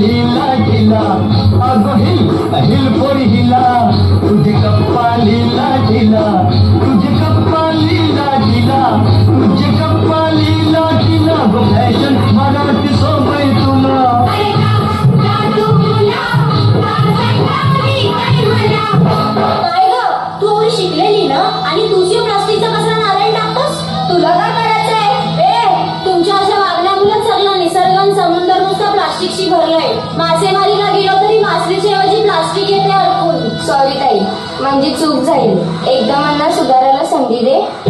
कप्पाली झिला अगो hill hill पोरी हिला? तुझी कप्पाली लाटीला तुझी कप्पाली लाटीला तुझी नाही. मासेमारीला गेलो तरी मासळीच्या ऐवजी प्लास्टिक येते अडकून. सॉरी ताई. म्हणजे चूक झाली. एकदा मला सुधारायला संधी दे.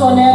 personel